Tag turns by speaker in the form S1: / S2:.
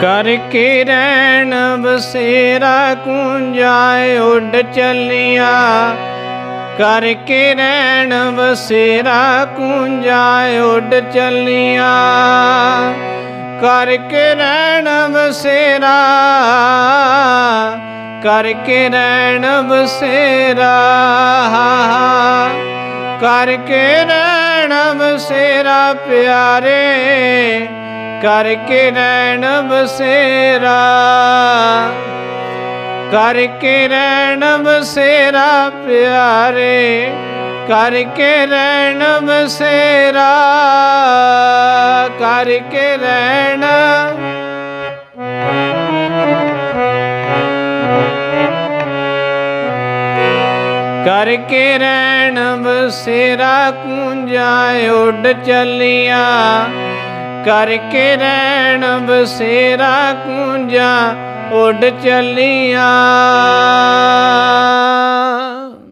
S1: ਕਰਕੇ ਰਹਿਣ ਬਸੇਰਾ ਕੁੰਜਾਏ ਉੱਡ ਚੱਲੀਆਂ। ਕਰਕੇ ਰਹਿਣ ਬਸੇਰਾ ਕੁੰਜਾਏ ਉੱਡ ਚੱਲੀਆਂ। ਕਰਕੇ ਰਹਿਣ ਬਸੇਰਾ, ਕਰਕੇ ਰਹਿਣ ਬਸੇਰਾ। ਕਰਕੇ ਰਹਿਣ ਬਸੇਰਾ ਪਿਆਰੇ ਕਰਕੇ ਰਹਿਣ ਬਸੇਰਾ ਕਰਕੇ ਰਹਿਣ ਬਸੇਰਾ ਪਿਆਰੇ, ਕਰਕੇ ਰਹਿਣ ਬਸੇਰਾ ਕਰਕੇ ਰਹਿਣ। ਕਰਕੇ ਰਹਿਣ ਬਸੇਰਾ ਕੁੰਜਾਏ ਉੱਡ ਚੱਲਿਆ। ਕਰਕੇ ਰਹਿਣ ਬਸੇਰਾ ਕੁੰਜਾ ਉੱਡ ਚੱਲੀਆਂ।